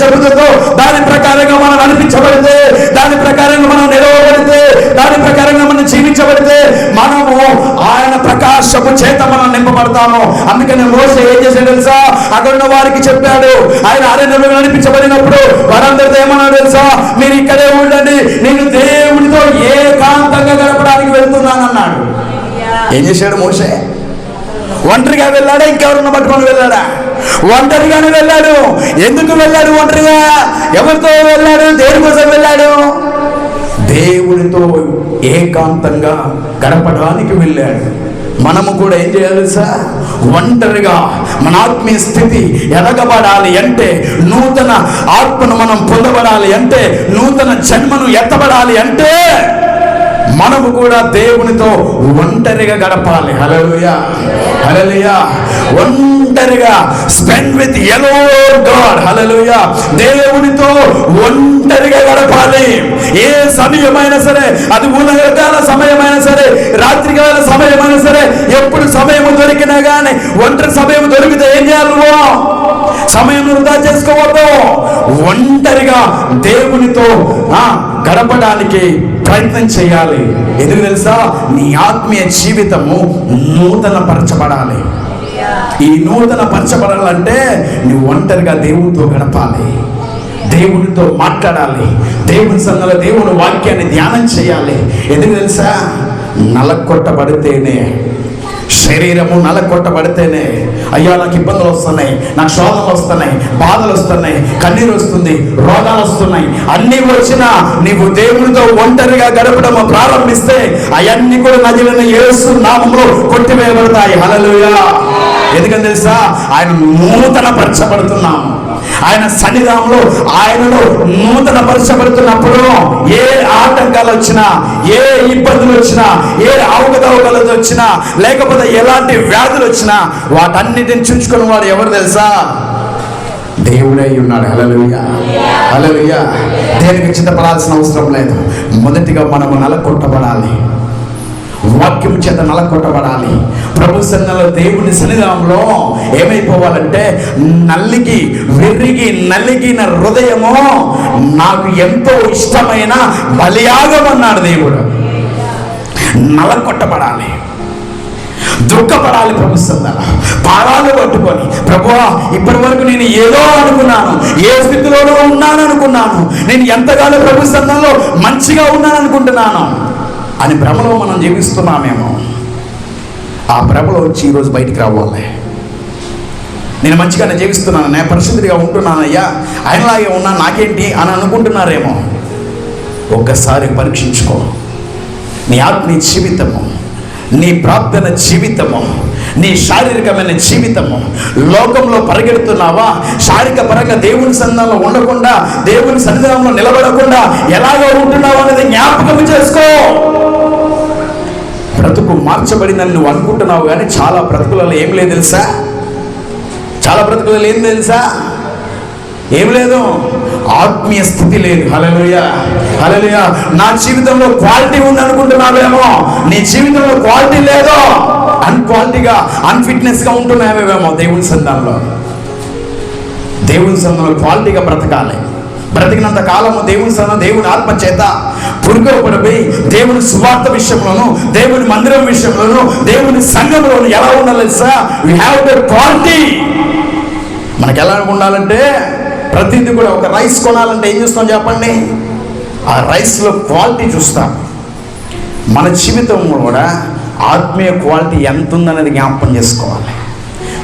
చెబుతుందో దాని ప్రకారంగా మనం నడిపించబడితే దాని ప్రకారంగా మనం నిలవబడితే దాని ప్రకారంగా మనం జీవించబడితే మనము ఆయన ప్రకాశము చేత మనం నింపబడతాము. అందుకని మోస ఏం చేశాడు తెలుసా? అక్కడ ఉన్న వారికి చెప్పాడు ఆయన అరణ్యంలో నడిపించబడినప్పుడు వారందరితో ఏమన్నాడు తెలుసా? మీరు ఇక్కడే ఉండండి నేను దేవునితో ఏకాంతంగా గడపడానికి వెళ్తున్నానన్నాడు. ఏం చేశాడు మోసే ఒంటరిగా వెళ్ళాడా? ఇంకెవరన్నా పట్టుకొని వెళ్ళాడా? ఒంటరిగానే వెళ్ళాడు. ఎందుకు వెళ్ళాడు ఒంటరిగా? ఎవరితో వెళ్ళాడు? దేని కోసం వెళ్ళాడు? దేవుడితో ఏకాంతంగా గడపడానికి వెళ్ళాడు. మనము కూడా ఏం చేయాలి సార్? ఒంటరిగా మన ఆత్మీయ స్థితి ఎదగబడాలి అంటే నూతన ఆత్మను మనం పొందబడాలి అంటే నూతన జన్మను ఎత్తబడాలి అంటే మనము కూడా దేవునితో ఒంటరిగా గడపాలి. హలలుయా హలలుయా ఒంటరిగా spend with alone God hallelujah దేవునితో ఒంటరిగా గడపాలి. ఏ సమయమైనా సరే అది ఉదయకాల సమయమైనా సరే రాత్రికాల సమయమైనా సరే ఎప్పుడు సమయం దొరికినా కానీ ఒంటరి సమయం దొరికితే ఏం చేయాలి నువ్వు? సమయం వృధా చేసుకోవద్దు. ఒంటరిగా దేవునితో ఆ, గడపడానికి ప్రయత్నం చేయాలి. ఎందుకు తెలుసా? నీ ఆత్మీయ జీవితము నూతన పరచబడాలి ఈ నూతన పరచబడాలంటే నువ్వు ఒంటరిగా దేవునితో గడపాలి. దేవునితో మాట్లాడాలి. దేవుని సంఘంలో దేవుని వాక్యాన్ని ధ్యానం చేయాలి. ఎందుకు తెలుసా? నలకొట్టబడితేనే శరీరము నలకొట్టబడితేనే అయ్యా నాకు ఇబ్బందులు వస్తున్నాయి నాకు శోధనలు వస్తున్నాయి బాధలు వస్తున్నాయి కన్నీరు వస్తుంది రోగాలు వస్తున్నాయి. అన్నీ వచ్చినా నీవు దేవునితో ఒంటరిగా గడపడం ప్రారంభిస్తే అవన్నీ కూడా నదిలిన ఏసు నామంలో కొట్టివేయబడతాయి. హలలుయా ఎందుకని తెలుసా? ఆయన నూతన పరచబడుతున్నాము ఆయన సన్నిధానంలో ఆయనలో నూతన పరచబడుతున్నప్పుడు ఏ ఆటంకాలు వచ్చినా ఏ ఇబ్బందులు వచ్చినా ఏ అవకతవకలు వచ్చినా లేకపోతే ఎలాంటి వ్యాధులు వచ్చినా వాటన్నిటిని చూసుకున్న వాడు ఎవరు తెలుసా? దేవుడే ఉన్నాడు. హలలుయ హలలుయ దేనికి చింతపడాల్సిన అవసరం లేదు. మొదటిగా మనము నలకొట్టబడాలి. వాక్యం చేత నలకొట్టబడాలి. ప్రభు సన్నలో దేవుని సన్నిధానంలో ఏమైపోవాలంటే నల్లిగి వెర్రిగి నలిగిన హృదయము నాకు ఎంతో ఇష్టమైన బలియాగం అన్నాడు దేవుడు. నలకొట్టబడాలి. దుఃఖపడాలి ప్రభు సందన పాదాలు పట్టుకొని ప్రభువా ఇప్పటి వరకు నేను ఏదో అనుకున్నాను ఏ స్థితిలోనూ ఉన్నాను అనుకున్నాను నేను ఎంతగానో ప్రభు సందంలో మంచిగా ఉన్నాను అనుకుంటున్నాను అని భ్రమలో మనం జీవిస్తున్నామేమో. ఆ భ్రమలో వచ్చి ఈరోజు బయటికి రావాలి. నేను మంచిగానే జీవిస్తున్నాను నేను పరిశుద్ధిగా ఉంటున్నానయ్యా. ఆయనలాగే ఉన్నా నాకేంటి అని అనుకుంటున్నారేమో. ఒక్కసారి పరీక్షించుకో. నీ ఆత్మీయ జీవితము నీ ప్రార్థన జీవితము నీ శారీరకమైన జీవితము లోకంలో పరిగెడుతున్నావా? శారీరక పరంగా దేవుని సన్నిధానంలో ఉండకుండా దేవుని సన్నిధానంలో నిలబడకుండా ఎలాగో ఉంటున్నావు అనేది జ్ఞాపకం చేసుకో. బ్రతుకు మార్చబడిందని నువ్వు అనుకుంటున్నావు కానీ చాలా బ్రతుకులలో ఏం లేదు తెలుసా? చాలా బ్రతుకులలో ఏం తెలుసా? ఏం లేదు. ఆత్మీయ స్థితి లేదు. హలలుయ హలలుయ నా జీవితంలో క్వాలిటీ ఉంది అనుకుంటున్నావేమో నీ జీవితంలో క్వాలిటీ లేదు? అన్క్వాలిటీగా అన్ఫిట్నెస్గా ఉంటున్నావేమో దేవుని సందంలో దేవుని సందంలో క్వాలిటీగా బ్రతకాలి. బ్రతికినంత కాలము దేవుని సన్న దేవుని ఆత్మ చేత పురుగపడిపోయి దేవుని సువార్త విషయంలోను దేవుని మందిరం విషయంలోను దేవుని సంఘంలోను ఎలా ఉండాలి sir we have the quality మనకు ఎలా ఉండాలంటే ప్రతిదీ కూడా ఒక రైస్ కొనాలంటే ఏం చూస్తాం చెప్పండి? ఆ రైస్లో క్వాలిటీ చూస్తాం. మన జీవితం కూడా ఆత్మీయ క్వాలిటీ ఎంత ఉందనేది జ్ఞాపకం చేసుకోవాలి.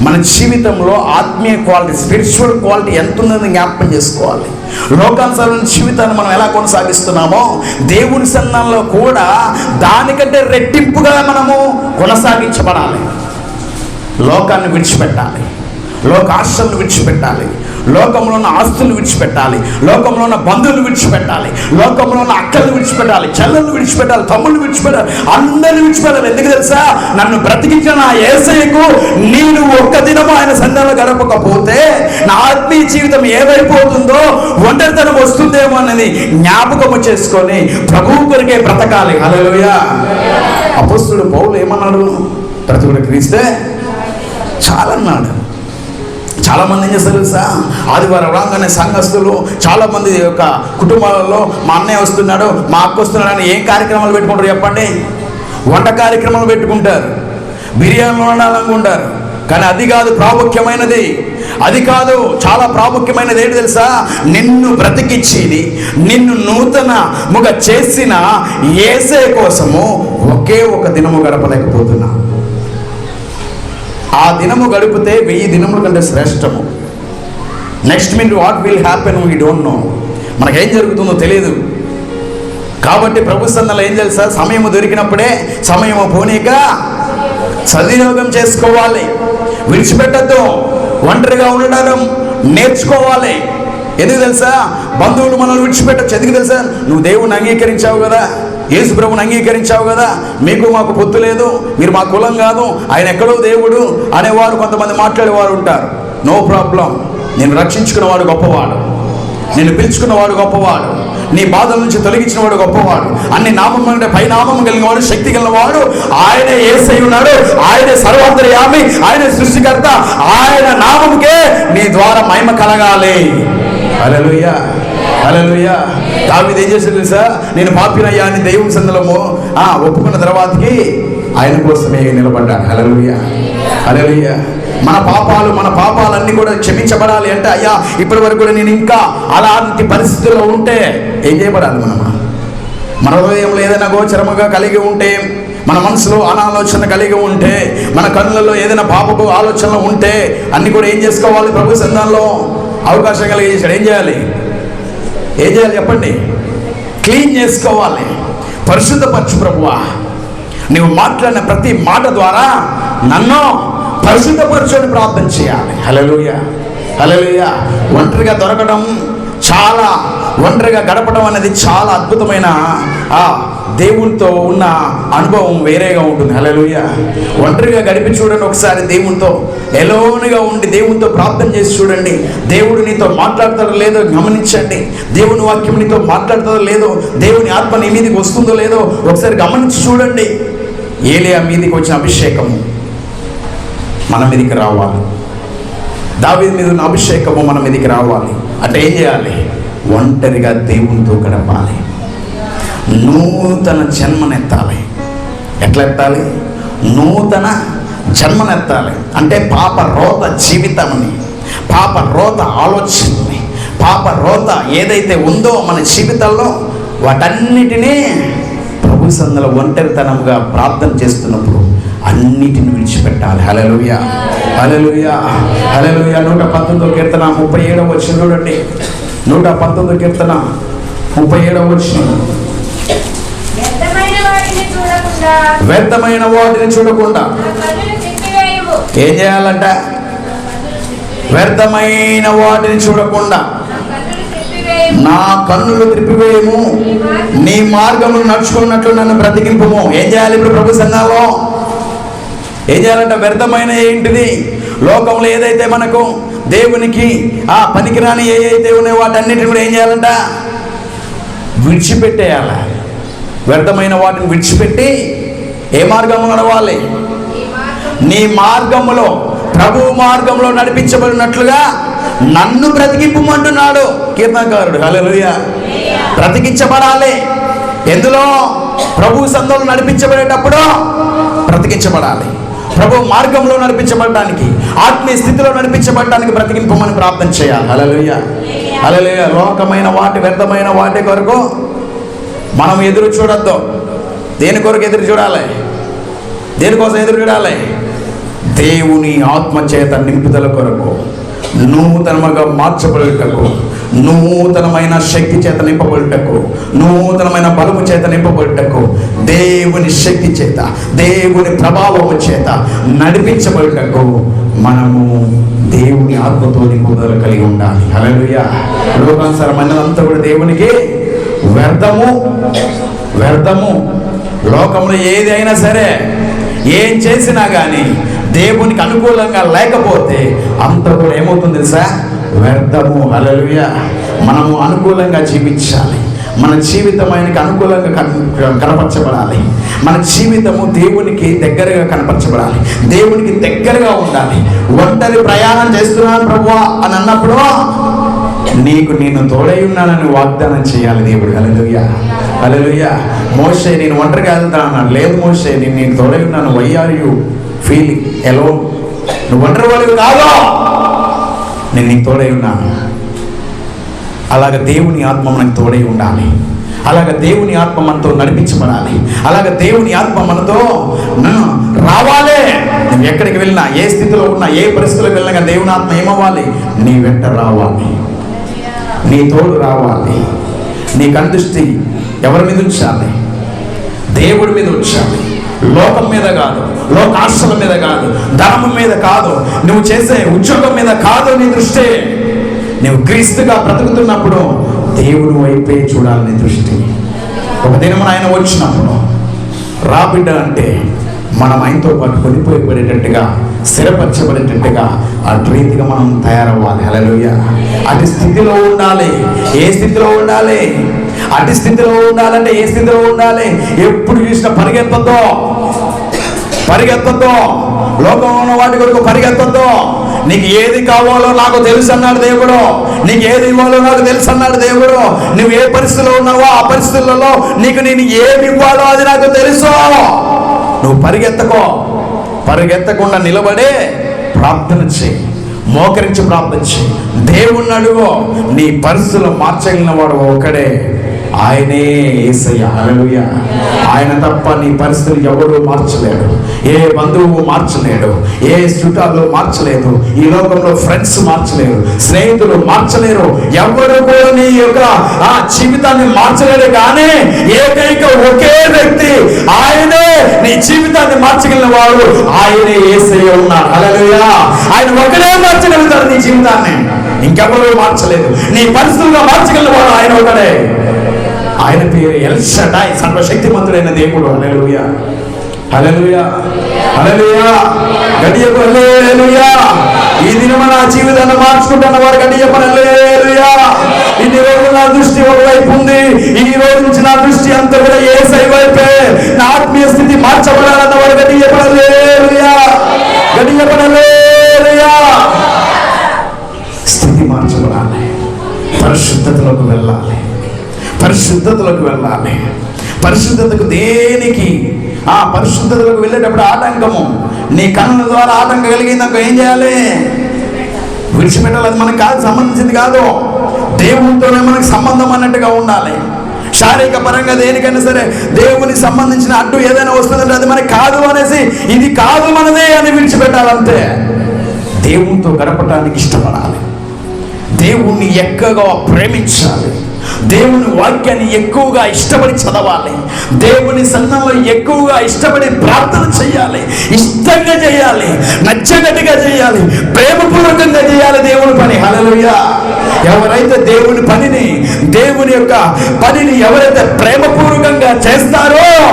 మన జీవితంలో ఆత్మీయ క్వాలిటీ స్పిరిచువల్ క్వాలిటీ ఎంత ఉందని జ్ఞాపకం చేసుకోవాలి. లోకానుసారమైన జీవితాన్ని మనం ఎలా కొనసాగిస్తున్నామో దేవుని సంఘంలో కూడా దానికంటే రెట్టింపుగా మనము కొనసాగించబడాలి. లోకాన్ని విడిచిపెట్టాలి. లోక ఆశలను విడిచిపెట్టాలి. లోకంలో ఉన్న ఆస్తులు విడిచిపెట్టాలి. లోకంలో ఉన్న బంధువులు విడిచిపెట్టాలి. లోకంలో ఉన్న అక్కలను విడిచిపెట్టాలి. చెల్లెలు విడిచిపెట్టాలి. తమ్ముళ్ళు విడిచిపెట్టాలి. అందరిని విడిచిపెట్టాలి. ఎందుకు తెలుసా? నన్ను బ్రతికించిన నా ఏసైకు నేను ఒక్క దినము ఆయన సంధానం గడపకపోతే నా ఆత్మీయ జీవితం ఏమైపోతుందో ఒంటరితనం వస్తుందేమో అనేది జ్ఞాపకము చేసుకొని ప్రభువు కొరికే బ్రతకాలి. అలలోయ అపస్తుడు పౌలు ఏమన్నాడు బ్రతుకుడు క్రీస్తే చాలన్నాడు. చాలామంది ఏం చేస్తారు తెలుసా? ఆదివారం రాగానే సంఘస్థులు చాలామంది యొక్క కుటుంబాలలో మా అన్నయ్య వస్తున్నాడు మా అక్క వస్తున్నాడు అని ఏం కార్యక్రమాలు పెట్టుకుంటారు చెప్పండి? వంట కార్యక్రమాలు పెట్టుకుంటారు బిర్యానీలు వండాలనుకుంటారు కానీ అది కాదు ప్రాముఖ్యమైనది. అది కాదు చాలా ప్రాముఖ్యమైనది ఏంటి తెలుసా? నిన్ను బ్రతికిచ్చింది నిన్ను నూతన ముగ చేసిన ఏసే కోసము ఒకే ఒక దినము గడపలేకపోతున్నా. ఆ దినము గడిపితే వెయ్యి దినముల కంటే శ్రేష్టము. Next minute what will happen we don't know మనకేం జరుగుతుందో తెలియదు కాబట్టి ప్రభు సందలో ఏం తెలుసా? సమయము దొరికినప్పుడే సమయము పోనీక సద్వినియోగం చేసుకోవాలి. విడిచిపెట్టద్దు. ఒంటరిగా ఉండడం నేర్చుకోవాలి. ఎందుకు తెలుసా? బంధువులు మనల్ని విడిచిపెట్టచ్చు. ఎందుకు తెలుసా? నువ్వు దేవుణ్ణి అంగీకరించావు కదా. యేసు ప్రభుని అంగీకరించావు కదా? మీకు మాకు పొత్తు లేదు మీరు మా కులం కాదు ఆయన ఎక్కడో దేవుడు అనేవారు కొంతమంది మాట్లాడేవారు ఉంటారు. నో ప్రాబ్లం నేను రక్షించుకున్నవాడు గొప్పవాడు. నేను పిలుచుకున్నవాడు గొప్పవాడు. నీ బాధల నుంచి తొలగించిన వాడు గొప్పవాడు. అన్ని నామం అంటే పై నామం కలిగిన వాడు శక్తి కలిగిన వాడు. ఆయన ఏసై ఉన్నాడు. ఆయన సర్వాంతర్యామి. ఆయన సృష్టికర్త. ఆయన నామంకే నీ ద్వారా మహిమ కలగాలి. అలలుయ్యా అలలుయ్యా దావిది ఏం చేశాడు తెలుసా? నేను పాపినయ్యా అని దైవం సందలము ఆ ఒప్పుకున్న తర్వాతకి ఆయన కోసమే నిలబడ్డాను హల్లెలూయా. హల్లెలూయా. మన పాపాలు మన పాపాలన్నీ కూడా క్షమించబడాలి అంటే అయ్యా ఇప్పటి వరకు కూడా నేను ఇంకా అలాంటి పరిస్థితుల్లో ఉంటే ఏం చేయబడాలి మనం మన హృదయంలో ఏదైనా గోచరముగా కలిగి ఉంటే మన మనసులో అనాలోచన కలిగి ఉంటే మన కళ్ళల్లో ఏదైనా పాపపు ఆలోచనలు ఉంటే అన్ని కూడా ఏం చేసుకోవాలి? ప్రభు సంఘంలో అవకాశం కలిగి చేశాడు ఏం చేయాలి? ఏం చేయాలి చెప్పండి? క్లీన్ చేసుకోవాలి. పరిశుద్ధపరచు ప్రభువా. నువ్వు మాట్లాడిన ప్రతి మాట ద్వారా నన్ను పరిశుద్ధపరచుని ప్రార్థన చేయాలి. హలలుయ హలలుయ ఒంటరిగా దొరకడం చాలా ఒంటరిగా గడపడం అనేది చాలా అద్భుతమైన ఆ దేవునితో ఉన్న అనుభవం వేరేగా ఉంటుంది. హలోయ ఒంటరిగా గడిపి చూడండి ఒకసారి దేవునితో. ఎలోనుగా ఉండి దేవునితో ప్రార్థన చేసి చూడండి. దేవుడు నీతో మాట్లాడతారో లేదో గమనించండి. దేవుని వాక్యం నీతో మాట్లాడతాడో లేదో దేవుని ఆత్మ నీ మీదకి వస్తుందో లేదో ఒకసారి గమనించి చూడండి. ఏలియా మీదకి వచ్చిన అభిషేకము మన మీదకి రావాలి. దావీ మీద ఉన్న అభిషేకము మన మీదకి రావాలి. అంటే ఏం చేయాలి? ఒంటరిగా దేవునితో గడపాలి. నూతన జన్మనెత్తాలి. ఎట్లా ఎత్తాలి? నూతన జన్మనెత్తాలి. అంటే పాప రోత జీవితంని పాప రోత ఆలోచనని పాప రోత ఏదైతే ఉందో మన జీవితంలో వాటన్నిటినీ ప్రభు సందల ఒంటరితనంగా ప్రార్థన చేస్తున్నప్పుడు అన్నిటిని విడిచిపెట్టాలి. హలలుయ హలలుయ హలలుయ నూట పంతొమ్మిదో కీర్తన ముప్పై ఏడవ వచ్చిన చూడండి. నూట పంతొమ్మిదో కీర్తన ముప్పై ఏడవ వచ్చిన వ్యర్థమైన వాటిని చూడకుండా. ఏం చేయాలంట? వ్యర్థమైన వాటిని చూడకుండా నా కన్నులు త్రిప్పివేయము. నీ మార్గములు నడుచుకున్నట్లు నన్ను బ్రతికింపుము. ఏం చేయాలి ఇప్పుడు ప్రభు సంఘాల్లో? ఏం చేయాలంట? వ్యర్థమైన ఏంటిది? లోకంలో ఏదైతే మనకు దేవునికి ఆ పనికిరాని ఏ అయితే ఉన్నాయో వాటన్నిటిని కూడా ఏం చేయాలంట? విడిచిపెట్టేయాల. వ్యర్థమైన వాటిని విడిచిపెట్టి ఏ మార్గంలో నడవాలి? నీ మార్గములో ప్రభు మార్గంలో నడిపించబడినట్లుగా నన్ను బ్రతికింపమంటున్నాడు కీర్తనకారుడు. హలోయ బ్రతికించబడాలి. ఎందులో? ప్రభు సంఘంలో నడిపించబడేటప్పుడు బ్రతికించబడాలి. ప్రభు మార్గంలో నడిపించబడడానికి ఆత్మీయ స్థితిలో నడిపించబడడానికి బ్రతికింపమని ప్రార్థన చేయాలి. అలలుయ అలలుయ లోకమైన వాటి వ్యర్థమైన వాటి కొరకు మనం ఎదురు చూడొద్దు. దేని కొరకు ఎదురు చూడాలి? దేనికోసం ఎదురు చూడాలి? దేవుని ఆత్మచేత నింపుదల కొరకు నూతనముగా మార్చబడుటకు. నూతనమైన శక్తి చేత నింపబడుటకు నూతనమైన బలము చేత నింపబడుటకు దేవుని శక్తి చేత దేవుని ప్రభావము చేత నడిపించబడుటకు మనము దేవుని ఆత్మతో నింపుదల కలిగి ఉండాలి. హల్లెలూయా. లోకానుసారం మనమంతా కూడా దేవునికి వ్యర్థము వ్యర్థము. లోకంలో ఏది అయినా సరే ఏం చేసినా కానీ దేవునికి అనుకూలంగా లేకపోతే అంత కూడా ఏమవుతుంది తెలుసా? వ్యర్థము హల్లెలూయా మనము అనుకూలంగా జీవించాలి. మన జీవితం ఆయనకి అనుకూలంగా కనపరచబడాలి. మన జీవితము దేవునికి దగ్గరగా కనపరచబడాలి. దేవునికి దగ్గరగా ఉండాలి. ఒంటరి ప్రయాణం చేస్తున్నాను ప్రభు అని అన్నప్పుడు నీకు నేను తోడై ఉన్నానని వాగ్దానం చేయాలి దేవుడు. హల్లెలూయా హల్లెలూయా మోసే నేను ఒంటరిగా వెళ్తా అన్నాడు లేదు మోసే నేను నేను తోడై ఉన్నాను. Why are you feeling alone నువ్వు ఒంటరి వాళ్ళు కాదు? నేను నీకు తోడై ఉన్నాను. అలాగ దేవుని ఆత్మ మనకు తోడై ఉండాలి. అలాగ దేవుని ఆత్మ మనతో నడిపించబడాలి. అలాగ దేవుని ఆత్మ మనతో రావాలే. నువ్వు ఎక్కడికి వెళ్ళినా ఏ స్థితిలో ఉన్నా ఏ పరిస్థితిలో వెళ్ళినా దేవుని ఆత్మ ఏమవ్వాలి? నీ వెంట రావాలి. నీ తోడు రావాలి. నీ కందృష్టి ఎవరి మీద ఉంచాలి? దేవుడి మీద ఉంచాలి. లోకం మీద కాదు లోకాశల మీద కాదు ధర్మం మీద కాదు నువ్వు చేసే ఉద్యోగం మీద కాదు నీ దృష్టి. నువ్వు క్రీస్తుగా బ్రతుకుతున్నప్పుడు దేవుని వైపే చూడాలి నీ దృష్టి. ఒక దినమున ఆయన వచ్చినప్పుడు రాబిడ్డ అంటే మనం ఆయనతో పాటు కొనిపోయబడేటట్టుగా స్థిరపరచబడేటట్టుగా అటు రీతిగా మనం తయారవ్వాలి. అలలోయ అటు స్థితిలో ఉండాలి. ఏ స్థితిలో ఉండాలి? అటు స్థితిలో ఉండాలంటే ఏ స్థితిలో ఉండాలి? ఎప్పుడు చూసినా పరిగెత్తతో పరిగెత్తద్దు. లోకంలో ఉన్న వాటి కొరకు పరిగెత్తద్దు. నీకు ఏది కావాలో నాకు తెలుసు అన్నాడు దేవుడు. నీకు ఏది ఇవ్వాలో నాకు తెలుసు అన్నాడు దేవుడు. నువ్వు ఏ పరిస్థితిలో ఉన్నావో ఆ పరిస్థితులలో నీకు నేను ఏమి ఇవ్వాలో అది నాకు తెలుసు. నువ్వు పరిగెత్తకో. పరిగెత్తకుండా నిలబడే ప్రార్థన చేయి. మోకరించి ప్రార్థన చేయి. దేవుణ్ణి అడుగు. నీ పరిస్థితులు మార్చగలిగిన వాడు ఒక్కడే ఆయనే ఏసయ్య. హల్లెలూయా. ఆయన తప్ప నీ పరిస్థితులు ఎవడు మార్చలేడు ఏ బంధువు మార్చలేడు. ఏ చుట్టాలు మార్చలేదు. ఈ లోకంలో ఫ్రెండ్స్ మార్చలేరు. స్నేహితులు మార్చలేరు. ఎవరు కూడా నీ యొక్క ఆ జీవితాన్ని మార్చలేడు కానీ ఏకైక ఒకే వ్యక్తి ఆయనే. నీ జీవితాన్ని మార్చగలిగిన వాడు ఆయనే ఏసయ్య ఉన్నాడు. అలలుయ ఆయన ఒకడే మార్చగలుగుతాడు నీ జీవితాన్ని. ఇంకెవరు మార్చలేదు. నీ పరిస్థితులుగా మార్చగలిగిన వాడు ఆయన ఒకడే. ఆయన పేరు ఎల్షడాయ్ సర్వశక్తిమంతుడైన దేవుడు. హల్లెలూయా. హల్లెలూయా. హల్లెలూయా. గడియకు హల్లెలూయా. ఈ దినమ నా జీవితాన్ని మార్చుకుంటున్న వారు గడియకు హల్లెలూయా. ఇన్ని రోజులు నా దృష్టి ఒకవైపు ఉంది. ఈ రోజు నుంచి నా దృష్టి అంతా కూడా ఏ వైపే. నా ఆత్మీయ స్థితి మార్చబడాలన్న వారు గడియకు గడియపడలే పరిశుద్ధతలకు వెళ్ళాలి. పరిశుద్ధతకు దేనికి? ఆ పరిశుద్ధతలకు వెళ్ళేటప్పుడు ఆటంకము. నీ కన్నుల ద్వారా ఆటంకం కలిగిందాక ఏం చేయాలి? విడిచిపెట్టాలి. అది మనకు కాదు సంబంధించింది కాదు. దేవునితోనే మనకు సంబంధం అన్నట్టుగా ఉండాలి. శారీరక పరంగా దేనికైనా సరే దేవుని సంబంధించిన అడ్డు ఏదైనా వస్తుందంటే అది మనకి కాదు అనేసి ఇది కాదు మనదే అని విడిచిపెట్టాలంతే దేవునితో గడపడానికి ఇష్టపడాలి. దేవుణ్ణి ఎక్కువగా ప్రేమించాలి. దేవుని వాక్యాన్ని ఎక్కువగా ఇష్టపడి చదవాలి. దేవుని సన్నంలో ఎక్కువగా ఇష్టపడి ప్రార్థన చేయాలి. ఇష్టంగా చేయాలి. నచ్చగట్టుగా చేయాలి. ప్రేమపూర్వకంగా చేయాలి దేవుని పని. హల్లెలూయా. ఎవరైతే దేవుని పనిని దేవుని యొక్క పనిని ఎవరైతే ప్రేమపూర్వకంగా చేస్తారో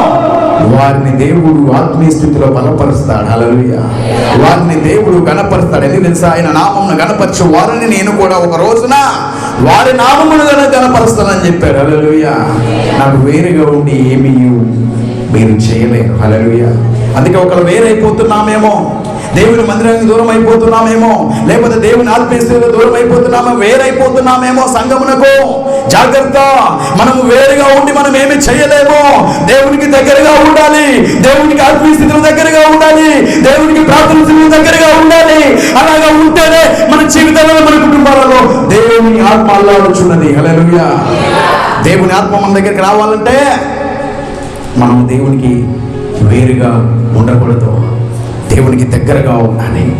వారిని దేవుడు ఆత్మీయ స్థితిలో బలపరుస్తాడు. అలలుయ వారిని దేవుడు గణపరుస్తాడు. ఎందుకు తెలుసా? ఆయన నామమును గణపరచు వారిని నేను కూడా ఒక రోజున వారి నామమును గన గణపరుస్తానని చెప్పాడు. అలలుయ నాకు వేరుగా ఉండి ఏమీ మీరు చేయలేరు. అలలుయ అందుకే ఒకరు వేరైపోతున్నామేమో. దేవుని మందిరానికి దూరం అయిపోతున్నామేమో లేకపోతే దేవుని ఆత్మీయస్థితిలో దూరం అయిపోతున్నామో వేరైపోతున్నామేమో సంగమునకు జాగ్రత్త. మనము వేరుగా ఉండి మనం ఏమి చేయలేము? దేవునికి దగ్గరగా ఉండాలి. దేవునికి ఆత్మీయ స్థితిలో దగ్గరగా ఉండాలి. దేవునికి ప్రార్థన స్థితిలో దగ్గరగా ఉండాలి. అలాగా ఉంటేనే మన జీవితంలో మన కుటుంబాలలో దేవుని ఆత్మ అల్లాడుచున్నది. హల్లెలూయా. దేవుని ఆత్మ మన దగ్గరికి రావాలంటే మనం దేవునికి వేరుగా ఉండకూడదు. దేవునికి దగ్గరగా ఉండాలి.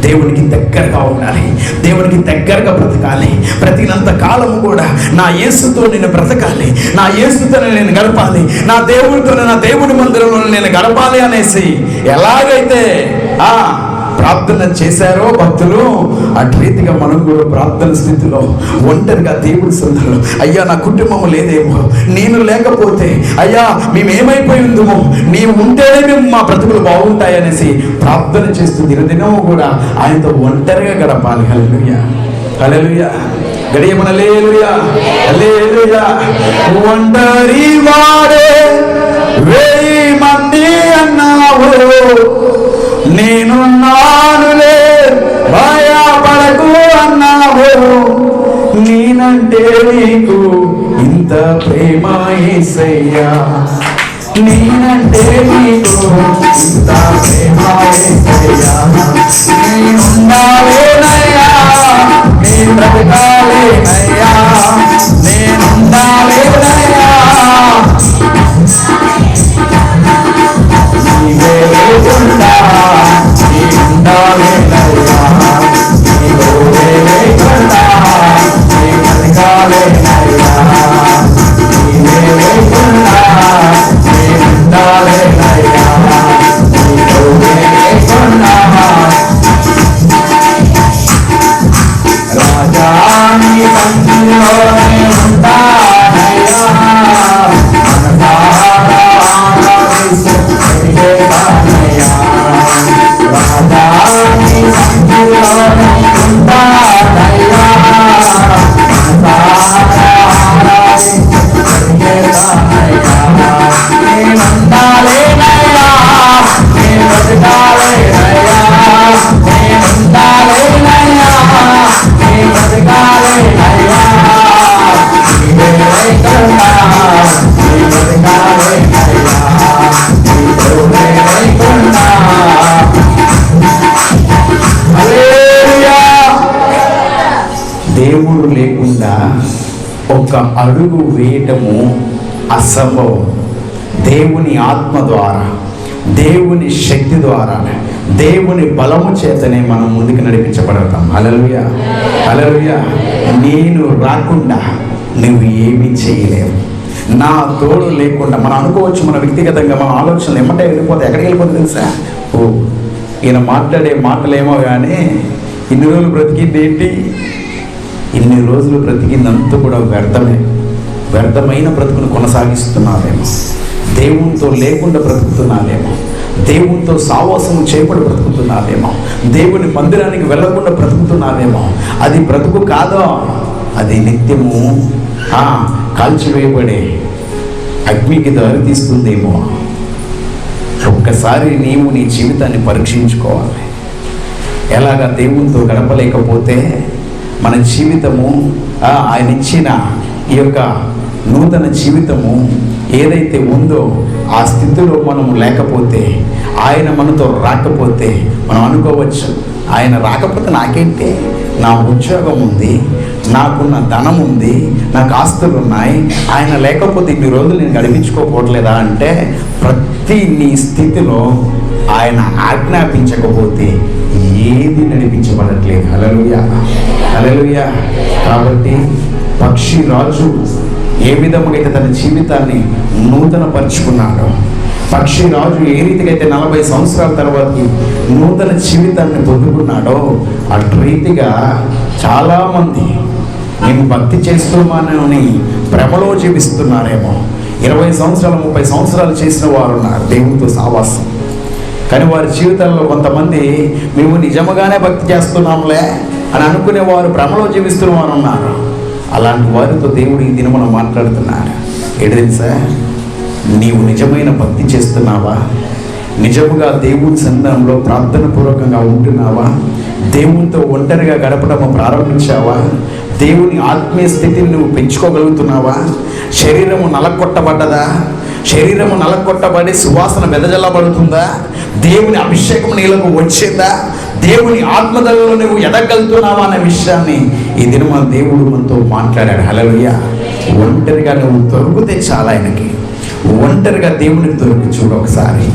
దేవునికి దగ్గరగా ఉండాలి. దేవునికి దగ్గరగా బ్రతకాలి. బ్రతికినంత కాలం కూడా నా యేసుతో నేను బ్రతకాలి. నా యేసుతో నేను గడపాలి. నా దేవుడితోనే నా దేవుడి మందిరంలో నేను గడపాలి అనేసి ఎలాగైతే ఆ ప్రార్థన చేశారో భక్తులు అటు రీతిగా మనం కూడా ప్రార్థన స్థితిలో ఒంటరిగా దేవుడి సందులో అయ్యా నా కుటుంబం లేదేమో నేను లేకపోతే అయ్యా మేమేమైపోయి ఉందేమో నీవు ఉంటేనే మేము మా బ్రతుకులు బాగుంటాయనేసి ప్రార్థన చేస్తూ దినదినము కూడా ఆయనతో ఒంటరిగా గడపాలి. హల్లెలూయా. హల్లెలూయా. గడియమన లేలుయా లేలుయా ఒంటరి వాడే వెయ్యి మంది అన్నావు. నేను నేనంటే నీకు ఇంత ప్రేమ ఏసయ్యా? నేనంటే నీకు ఇంత ఒక అడుగు వేయటము అసంభవం. దేవుని ఆత్మ ద్వారా దేవుని శక్తి ద్వారా దేవుని బలము చేతనే మనం ముందుకు నడిపించబడతాం. అలలుయ అలలుయ నేను రాకుండా నువ్వు ఏమీ చేయలేవు. నా తోడు లేకుండా మనం అనుకోవచ్చు మన వ్యక్తిగతంగా మన ఆలోచనలు ఎమ్మటే వెళ్ళిపోతే ఎక్కడికి వెళ్ళిపోతుంది తెలుసా? ఓ ఈయన మాట్లాడే మాటలేమో కానీ ఇన్ని రోజులు బ్రతికింది ఏంటి ఇన్ని రోజులు బ్రతికిందంతా కూడా వ్యర్థమే. వ్యర్థమైన బ్రతుకును కొనసాగిస్తున్నారేమో దేవునితో లేకుండా బ్రతుకుతున్నారేమో దేవునితో సావాసము చేయబడి బ్రతుకుతున్నారేమో దేవుని మందిరానికి వెళ్ళకుండా బ్రతుకుతున్నారేమో అది బ్రతుకు కాదో? అది నిత్యము కాల్చివేయబడే అగ్నికి దారి తీస్తుందేమో. ఒక్కసారి నీవు నీ జీవితాన్ని పరీక్షించుకోవాలి. ఎలాగా దేవునితో గడపలేకపోతే మన జీవితము ఆయన ఇచ్చిన ఈ యొక్క నూతన జీవితము ఏదైతే ఉందో ఆ స్థితిలో మనము లేకపోతే ఆయన మనతో రాకపోతే మనం అనుకోవచ్చు ఆయన రాకపోతే నాకేంటి? నా ఉద్యోగం ఉంది నాకున్న ధనం ఉంది నాకు ఆస్తులు ఉన్నాయి ఆయన లేకపోతే ఇన్ని రోజులు నేను గడిపించుకోకపోవట్లేదా అంటే ప్రతి నీ స్థితిలో ఆయన ఆజ్ఞాపించకపోతే ఏది నడిపించబడట్లేదు. హలలుయ హలలుయ కాబట్టి పక్షి రాజు ఏ విధముగా అయితే తన జీవితాన్ని నూతన పరుచుకున్నాడో పక్షి రాజు ఏ రీతికైతే నలభై సంవత్సరాల తర్వాత నూతన జీవితాన్ని పొందుకున్నాడో అటు రీతిగా చాలామంది నేను భక్తి చేస్తున్నామని భ్రమలో జీవిస్తున్నారేమో. ఇరవై సంవత్సరాలు ముప్పై సంవత్సరాలు చేసిన వారు ఉన్నారు దేవునితో సావాసం. కానీ వారి జీవితాల్లో కొంతమంది మేము నిజముగానే భక్తి చేస్తున్నాంలే అని అనుకునే వారు భ్రమలో జీవిస్తున్న వారు ఉన్నారు. అలాంటి వారితో దేవుడు ఈ దినమున మాట్లాడుతున్నారు ఏంటి తెలుసా నీవు నిజమైన భక్తి చేస్తున్నావా? నిజముగా దేవుని సన్నిధానంలో ప్రార్థన పూర్వకంగా ఉంటున్నావా? దేవునితో ఒంటరిగా గడపడం ప్రారంభించావా? దేవుని ఆత్మీయ స్థితిని నువ్వు పెంచుకోగలుగుతున్నావా? శరీరము నలకొట్టబడ్డదా? శరీరము నలకొట్టబడి సువాసన వెదజల్లబడుతుందా? దేవుని అభిషేకం నీలకు వచ్చిందా? దేవుని ఆత్మదలలో నువ్వు ఎదగలుగుతున్నావా అనే విషయాన్ని ఈ దినం మన దేవుడు మనతో మాట్లాడాడు. హలలుయ ఒంటరిగా నువ్వు దొరికితే చాలా ఆయనకి. ఒంటరిగా దేవునికి దొరికి చూడు ఒకసారి.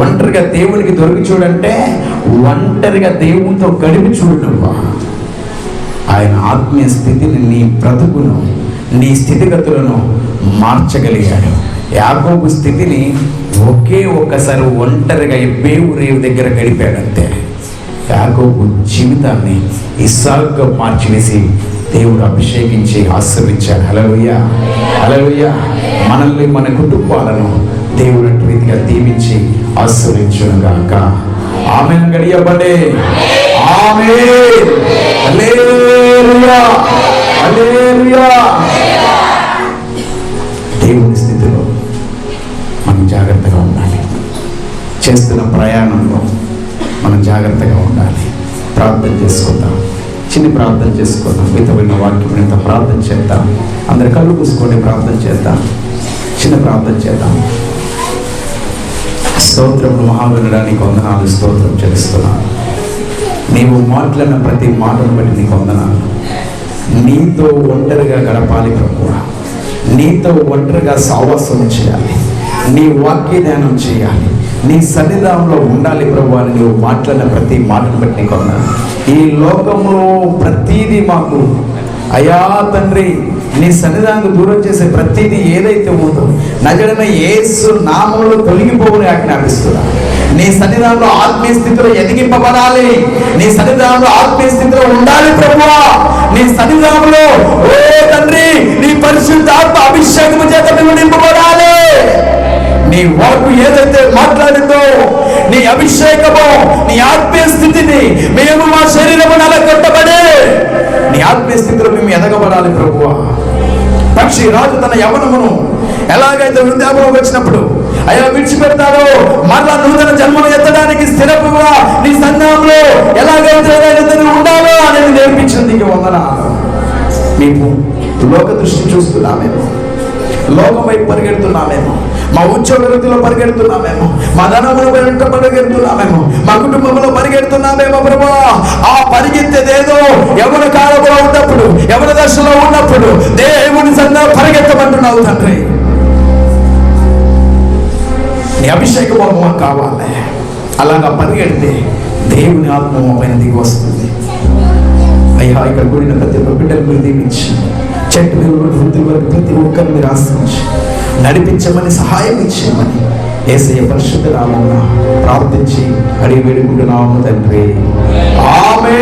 ఒంటరిగా దేవునికి దొరికి చూడంటే ఒంటరిగా దేవునితో గడిపి చూడు ఆయన ఆత్మీయ స్థితిని నీ బ్రతుకును నీ స్థితిగతులను మార్చగలిగాడు. యాకోబు స్థితిని ఒకే ఒక్కసారి ఒంటరిగా ఎబ్బేవు రేవు దగ్గర గడిపాడంతే. యాకోబు జీవితాన్ని ఇస్సాగ్గా మార్చివేసి దేవుడు అభిషేకించి ఆశ్రమించాడు హలలుయ్య హలలుయ్య మనల్ని మన కుటుంబాలను దేవుడు రీతిగా దీవించి ఆశ్రయించుగాక ఆమె గడియబడే. ఆమె దేవుని చేస్తున్న ప్రయాణంలో మనం జాగ్రత్తగా ఉండాలి. ప్రార్థన చేసుకుందాం. చిన్న ప్రార్థన చేసుకుందాం. మితమైన వాక్యం ఇంత ప్రార్థన చేద్దాం. అందరి కళ్ళు కూసుకొని ప్రార్థన చేద్దాం. చిన్న ప్రార్థన చేద్దాం. స్తోత్రములు మహావినడానికి వందనాలు స్తోత్రం చేస్తున్నాను నీవు మాట్లాడిన ప్రతి మాటను బట్టి నీకు వందనాలు. నీతో ఒంటరిగా గడపాలి కూడా నీతో ఒంటరిగా సావాసం చేయాలి. నీ వాక్య ధ్యానం చేయాలి. నీ సన్నిధానంలో ఉండాలి ప్రభు అని నువ్వు మాట్లాడిన ప్రతి మాటను బట్టి కొన్నా ఈ లోకంలో ప్రతీది మాకు అయా తండ్రి నీ సన్నిధానం దూరం చేసే ప్రతిదీ ఏదైతే ఉందో నజడన ఏసు నామంలో తొలగిపోవని ఆజ్ఞాపిస్తున్నా నీ సన్నిధానంలో ఆత్మీయ స్థితిలో ఎదిగింపబడాలి. నీ సన్నిధానంలో ఆత్మీయ స్థితిలో ఉండాలి ప్రభువా నీ సన్నిధానంలో ఓ తండ్రి నీ పరిశుద్ధ ఆత్మ అభిషేకము చేత నింపబడాలి. నీ వాకు ఏదైతే మాట్లాడిందో నీ అభిషేకము నీ ఆత్మీయ స్థితిని మేము మా శరీరము నెలకొట్టబడే నీ ఆత్మీయ స్థితిలో మేము ఎదగబడాలి ప్రభువా. పక్షి రాజు తన యవనమును ఎలాగైతే వృద్ధాపంలోకి వచ్చినప్పుడు అయ్యా విడిచిపెడతాడో మరలా నూతన జన్మను ఎత్తడానికి స్థిరపుగా నీ సంఘంలో ఎలాగైతే ఉండాలో అనేది నేర్పించింది నీకు వందనాలు. మేము లోక దృష్టి చూస్తున్నామేమో. లోకం వైపు పరిగెడుతున్నామేమో. మా ఉద్యోగ పరిగెడుతున్నామేమో. మా ధనముల వెంట పరిగెడుతున్నామేమో. మా కుటుంబంలో పరిగెడుతున్నామేమో ప్రభా ఆ పరిగెత్తేదేదో ఎవరి కాలంలో ఉన్నప్పుడు ఎవరి దశలో ఉన్నప్పుడు దేవుని సన్న పరిగెత్తమంటున్నావు తండ్రి. నీ అభిషేకం మాకు కావాలి. అలాగా పరిగెడితే దేవుని ఆత్మ మా పైన దిగి వస్తుంది. అయ్యా ఇక్కడ కూడిన ప్రతి ఒక్క బిడ్డలు మీరు చెట్టు మీద వృద్ధుల వరకు ప్రతి ఒక్కరు మీరు ఆశ్రయించి నడిపించమని సహాయం ఇచ్చేయమని ఏసయ్య పరిశుద్ధ రామన్న ప్రార్థించి అడిగి వేడుకుంటున్నాము తండ్రి. ఆమె